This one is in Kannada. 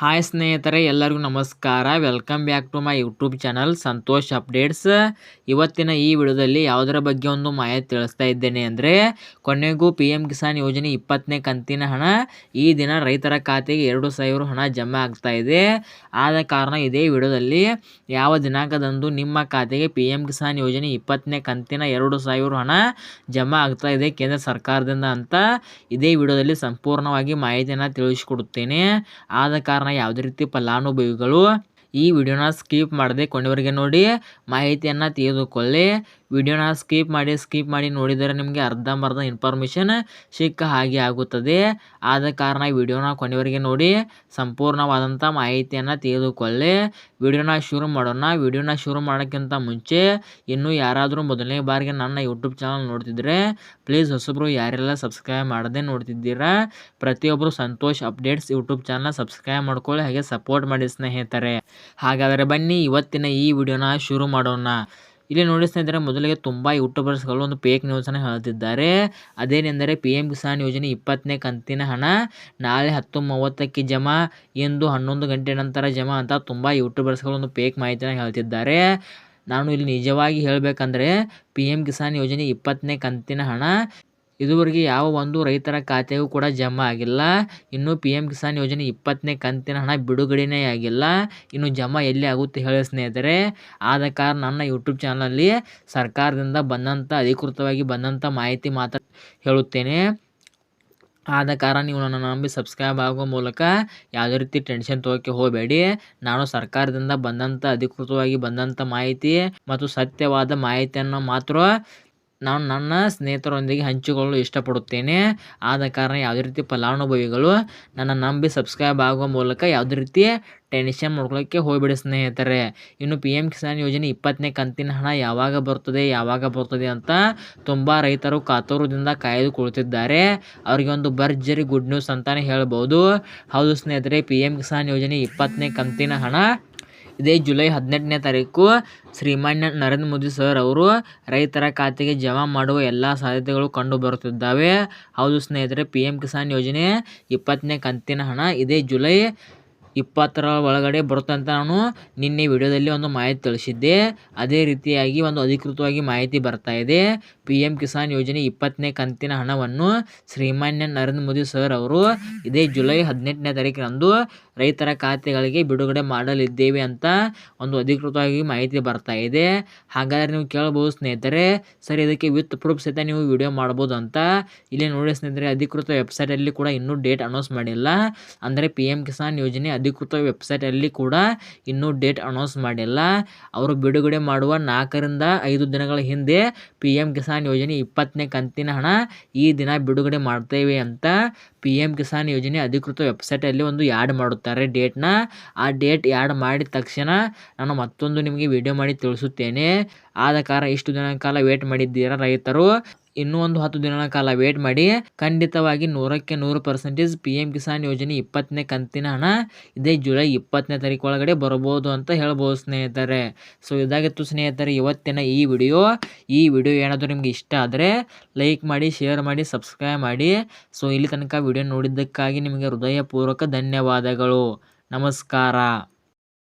ಹಾಯ್ ಸ್ನೇಹಿತರೆ, ಎಲ್ಲರಿಗೂ ನಮಸ್ಕಾರ. Welcome back to my YouTube channel Santosh updates ಇವತ್ತಿನ ಈ ವಿಡಿಯೋದಲ್ಲಿ ಯಾವುದರ ಬಗ್ಗೆ ಒಂದು ಮಾಹಿತಿ ತಿಳಿಸ್ತಾ ಇದ್ದೇನೆ ಅಂದರೆ, ಕೊನೆಗೂ ಪಿ ಎಂ ಕಿಸಾನ್ ಯೋಜನೆ ಇಪ್ಪತ್ತನೇ ಕಂತಿನ ಹಣ ಈ ದಿನ ರೈತರ ಖಾತೆಗೆ ಎರಡು ಸಾವಿರ ಹಣ ಜಮಾ ಆಗ್ತಾ ಇದೆ. ಆದ ಕಾರಣ ಇದೇ ವಿಡಿಯೋದಲ್ಲಿ ಯಾವ ದಿನಾಂಕದಂದು ನಿಮ್ಮ ಖಾತೆಗೆ ಪಿ ಎಂ ಕಿಸಾನ್ ಯೋಜನೆ ಇಪ್ಪತ್ತನೇ ಕಂತಿನ ಎರಡು ಸಾವಿರ ಹಣ ಜಮಾ ಆಗ್ತಾ ಇದೆ ಕೇಂದ್ರ ಸರ್ಕಾರದಿಂದ ಅಂತ ಇದೇ ವಿಡಿಯೋದಲ್ಲಿ ಸಂಪೂರ್ಣವಾಗಿ ಮಾಹಿತಿಯನ್ನು ತಿಳಿಸಿಕೊಡುತ್ತೇನೆ. ಆದ ಕಾರಣ ಯಾವುದೇ ರೀತಿ ಫಲಾನುಭವಿಗಳು ಈ ವಿಡಿಯೋನ ಸ್ಕಿಪ್ ಮಾಡದೆ ಕೊನೆವರೆಗೆ ನೋಡಿ ಮಾಹಿತಿಯನ್ನು ತೆಗೆದುಕೊಳ್ಳಿ ವಿಡಿಯೋನ ಸ್ಕಿಪ್ ಮಾಡಿ ಸ್ಕಿಪ್ ಮಾಡಿ ನೋಡಿದರೆ ನಿಮಗೆ ಅರ್ಧಂಬರ್ಧ ಇನ್ಫಾರ್ಮೇಷನ್ ಸಿಕ್ಕ ಹಾಗೆ ಆಗುತ್ತದೆ. ಆದ ಕಾರಣ ವಿಡಿಯೋನ ಕೊನೆವರೆಗೆ ನೋಡಿ ಸಂಪೂರ್ಣವಾದಂಥ ಮಾಹಿತಿಯನ್ನು ತೆಗೆದುಕೊಳ್ಳಿ ವಿಡಿಯೋನ ಶುರು ಮಾಡೋಣ. ವಿಡಿಯೋನ ಶುರು ಮಾಡೋಕ್ಕಿಂತ ಮುಂಚೆ ಇನ್ನೂ ಯಾರಾದರೂ ಮೊದಲನೇ ಬಾರಿಗೆ ನನ್ನ ಯೂಟ್ಯೂಬ್ ಚಾನಲ್ ನೋಡ್ತಿದ್ರೆ ಪ್ಲೀಸ್ ಹೊಸಬ್ರು ಯಾರೆಲ್ಲ ಸಬ್ಸ್ಕ್ರೈಬ್ ಮಾಡದೆ ನೋಡ್ತಿದ್ದೀರಾ ಪ್ರತಿಯೊಬ್ಬರು Santosh updates YouTube channel subscribe ಮಾಡ್ಕೊಳ್ಳಿ, ಹಾಗೆ ಸಪೋರ್ಟ್ ಮಾಡಿ ಸ್ನೇಹಿತರೆ. ಹಾಗಾದರೆ ಬನ್ನಿ, ಇವತ್ತಿನ ಈ ವಿಡಿಯೋನ ಶುರು ಮಾಡೋಣ. ಇಲ್ಲಿ ನೋಡಿ ಸ್ನೇಹಿತರೆ, ಮೊದಲಿಗೆ ತುಂಬ ಯೂಟ್ಯೂಬರ್ಸ್ಗಳು ಒಂದು ಪೇಕ್ ನ್ಯೂಸನ್ನು ಹೇಳ್ತಿದ್ದಾರೆ ಅದೇನೆಂದರೆ ಪಿ ಎಂ ಕಿಸಾನ್ ಯೋಜನೆ ಇಪ್ಪತ್ತನೇ ಕಂತಿನ ಹಣ, ನಾಳೆ ಹತ್ತು ಮೂವತ್ತಕ್ಕೆ ಜಮಾ ಎಂದು ಹನ್ನೊಂದು ಗಂಟೆ ನಂತರ ಜಮಾ ಅಂತ ತುಂಬ ಯೂಟ್ಯೂಬರ್ಸ್ಗಳು ಒಂದು ಪೇಕ್ ಮಾಹಿತಿನ ಹೇಳ್ತಿದ್ದಾರೆ. ನಾನು ಇಲ್ಲಿ ನಿಜವಾಗಿ ಹೇಳಬೇಕಂದ್ರೆ ಪಿ ಎಂ ಕಿಸಾನ್ ಯೋಜನೆ ಇಪ್ಪತ್ತನೇ ಕಂತಿನ ಹಣ ಇದುವರೆಗೆ ಯಾವ ಒಂದು ರೈತರ ಖಾತೆಗೂ ಕೂಡ ಜಮಾ ಆಗಿಲ್ಲ. ಇನ್ನು ಪಿ ಎಂ ಕಿಸಾನ್ ಯೋಜನೆ ಇಪ್ಪತ್ತನೇ ಕಂತಿನ ಹಣ ಬಿಡುಗಡೆನೇ ಆಗಿಲ್ಲ. ಇನ್ನು ಜಮಾ ಎಲ್ಲಿ ಆಗುತ್ತೆ ಹೇಳಿ ಸ್ನೇಹಿತರೆ. ಆದ ಕಾರಣ ನನ್ನ ಯೂಟ್ಯೂಬ್ ಚಾನಲಲ್ಲಿ ಸರ್ಕಾರದಿಂದ ಬಂದಂಥ, ಅಧಿಕೃತವಾಗಿ ಬಂದಂಥ ಮಾಹಿತಿ ಮಾತ್ರ ಹೇಳುತ್ತೇನೆ. ಆದ ಕಾರಣ ನೀವು ನನ್ನ ನಂಬಿ ಸಬ್ಸ್ಕ್ರೈಬ್ ಆಗುವ ಮೂಲಕ ಯಾವುದೇ ರೀತಿ ಟೆನ್ಷನ್ ತೊಗೋಕೆ ಹೋಗಬೇಡಿ. ನಾನು ಸರ್ಕಾರದಿಂದ ಬಂದಂಥ, ಅಧಿಕೃತವಾಗಿ ಬಂದಂಥ ಮಾಹಿತಿ ಮತ್ತು ಸತ್ಯವಾದ ಮಾಹಿತಿಯನ್ನು ಮಾತ್ರ ನಾನು ನನ್ನ ಸ್ನೇಹಿತರೊಂದಿಗೆ ಹಂಚಿಕೊಳ್ಳಲು ಇಷ್ಟಪಡುತ್ತೇನೆ. ಆದ ಕಾರಣ ಯಾವುದೇ ರೀತಿ ಫಲಾನುಭವಿಗಳು ನನ್ನ ನಂಬಿ ಸಬ್ಸ್ಕ್ರೈಬ್ ಆಗುವ ಮೂಲಕ ಯಾವುದೇ ರೀತಿ ಟೆನ್ಷನ್ ಮಾಡ್ಕೊಳ್ಳೋಕ್ಕೆ ಹೋಗ್ಬಿಡಿ ಸ್ನೇಹಿತರೆ. ಇನ್ನು ಪಿ ಎಂ ಕಿಸಾನ್ ಯೋಜನೆ ಇಪ್ಪತ್ತನೇ ಕಂತಿನ ಹಣ ಯಾವಾಗ ಬರ್ತದೆ ಯಾವಾಗ ಬರ್ತದೆ ಅಂತ ತುಂಬ ರೈತರು ಕಾತುರದಿಂದ ಕಾಯ್ದು ಕುಳಿತಿದ್ದಾರೆ ಅವರಿಗೆ ಒಂದು ಭರ್ಜರಿ ಗುಡ್ ನ್ಯೂಸ್ ಅಂತಲೇ ಹೇಳ್ಬೋದು. ಹೌದು ಸ್ನೇಹಿತರೆ, ಪಿ ಎಂ ಕಿಸಾನ್ ಯೋಜನೆ ಇಪ್ಪತ್ತನೇ ಕಂತಿನ ಹಣ ಇದೇ ಜುಲೈ ಹದಿನೆಂಟನೇ ತಾರೀಕು ಶ್ರೀಮಾನ್ಯ ನರೇಂದ್ರ ಮೋದಿ ಸರ್ ಅವರು ರೈತರ ಖಾತೆಗೆ ಜಮಾ ಮಾಡುವ ಎಲ್ಲ ಸಾಧ್ಯತೆಗಳು ಕಂಡು ಬರುತ್ತಿದ್ದಾವೆ. ಹೌದು ಸ್ನೇಹಿತರೆ ಪಿ ಎಂ ಕಿಸಾನ್ ಯೋಜನೆ ಇಪ್ಪತ್ತನೇ ಕಂತಿನ ಹಣ ಇದೇ ಜುಲೈ ಇಪ್ಪತ್ತರ ಒಳಗಡೆ ಬರುತ್ತಂತ ನಾನು ನಿನ್ನೆ ವಿಡಿಯೋದಲ್ಲಿ ಒಂದು ಮಾಹಿತಿ ತಿಳಿಸಿದ್ದೆ. ಅದೇ ರೀತಿಯಾಗಿ ಒಂದು ಅಧಿಕೃತವಾಗಿ ಮಾಹಿತಿ ಬರ್ತಾ ಇದೆ. ಪಿ ಎಂ ಕಿಸಾನ್ ಯೋಜನೆ ಇಪ್ಪತ್ತನೇ ಕಂತಿನ ಹಣವನ್ನು ಶ್ರೀಮಾನ್ಯ ನರೇಂದ್ರ ಮೋದಿ ಸರ್ ಅವರು ಇದೇ ಜುಲೈ ಹದಿನೆಂಟನೇ ತಾರೀಕಿನಂದು ರೈತರ ಖಾತೆಗಳಿಗೆ ಬಿಡುಗಡೆ ಮಾಡಲಿದ್ದೇವೆ ಅಂತ ಒಂದು ಅಧಿಕೃತವಾಗಿ ಮಾಹಿತಿ ಬರ್ತಾ ಇದೆ. ಹಾಗಾದರೆ ನೀವು ಕೇಳ್ಬೋದು ಸ್ನೇಹಿತರೆ, ಸರ್, ಇದಕ್ಕೆ ವಿತ್ ಪ್ರೂಫ್ ಸಹಿತ ನೀವು ವಿಡಿಯೋ ಮಾಡ್ಬೋದು ಅಂತ. ಇಲ್ಲಿ ನೋಡಿ ಸ್ನೇಹಿತರೆ, ಅಧಿಕೃತ ವೆಬ್ಸೈಟಲ್ಲಿ ಕೂಡ ಇನ್ನೂ ಡೇಟ್ ಅನೌನ್ಸ್ ಮಾಡಿಲ್ಲ. ಅಂದರೆ ಪಿ ಎಂ ಕಿಸಾನ್ ಯೋಜನೆ ಅಧಿಕೃತ ವೆಬ್ಸೈಟಲ್ಲಿ ಕೂಡ ಇನ್ನೂ ಡೇಟ್ ಅನೌನ್ಸ್ ಮಾಡಿಲ್ಲ. ಅವರು ಬಿಡುಗಡೆ ಮಾಡುವ ನಾಲ್ಕರಿಂದ ಐದು ದಿನಗಳ ಹಿಂದೆ ಪಿ ಕಿಸಾನ್ ಯೋಜನೆ ಇಪ್ಪತ್ತನೇ ಕಂತಿನ ಹಣ ಈ ದಿನ ಬಿಡುಗಡೆ ಮಾಡ್ತೇವೆ ಅಂತ ಪಿ ಕಿಸಾನ್ ಯೋಜನೆ ಅಧಿಕೃತ ವೆಬ್ಸೈಟಲ್ಲಿ ಒಂದು ಯಾಡ್ ಮಾಡುತ್ತಾರೆ ಡೇಟ್ನ ಆ ಡೇಟ್ ಯಾಡ್ ಮಾಡಿದ ತಕ್ಷಣ ನಾನು ಮತ್ತೊಂದು ನಿಮಗೆ ವಿಡಿಯೋ ಮಾಡಿ ತಿಳಿಸುತ್ತೇನೆ. ಆದ ಕಾರಣ ಇಷ್ಟು ದಿನ ಕಾಲ ವೇಟ್ ಮಾಡಿದ್ದೀರಾ ರೈತರು? ಇನ್ನೂ ಒಂದು ಹತ್ತು ದಿನಗಳ ಕಾಲ ವೇಟ್ ಮಾಡಿ, ಖಂಡಿತವಾಗಿ ನೂರಕ್ಕೆ ನೂರು ಪರ್ಸೆಂಟೇಜ್ ಪಿ ಎಂ ಕಿಸಾನ್ ಯೋಜನೆ ಇಪ್ಪತ್ತನೇ ಕಂತಿನ ಹಣ ಇದೇ ಜುಲೈ ಇಪ್ಪತ್ತನೇ ತಾರೀಕು ಒಳಗಡೆ ಬರ್ಬೋದು ಅಂತ ಹೇಳ್ಬೋದು ಸ್ನೇಹಿತರೆ. ಸೊ ಇದಾಗಿತ್ತು ಸ್ನೇಹಿತರೆ ಇವತ್ತಿನ ಈ ವಿಡಿಯೋ ಈ ವಿಡಿಯೋ ಏನಾದರೂ ನಿಮ್ಗೆ ಇಷ್ಟ ಆದರೆ ಲೈಕ್ ಮಾಡಿ ಶೇರ್ ಮಾಡಿ ಸಬ್ಸ್ಕ್ರೈಬ್ ಮಾಡಿ. ಸೊ ಇಲ್ಲಿ ತನಕ ವಿಡಿಯೋ ನೋಡಿದ್ದಕ್ಕಾಗಿ ನಿಮಗೆ ಹೃದಯಪೂರ್ವಕ ಧನ್ಯವಾದಗಳು. ನಮಸ್ಕಾರ.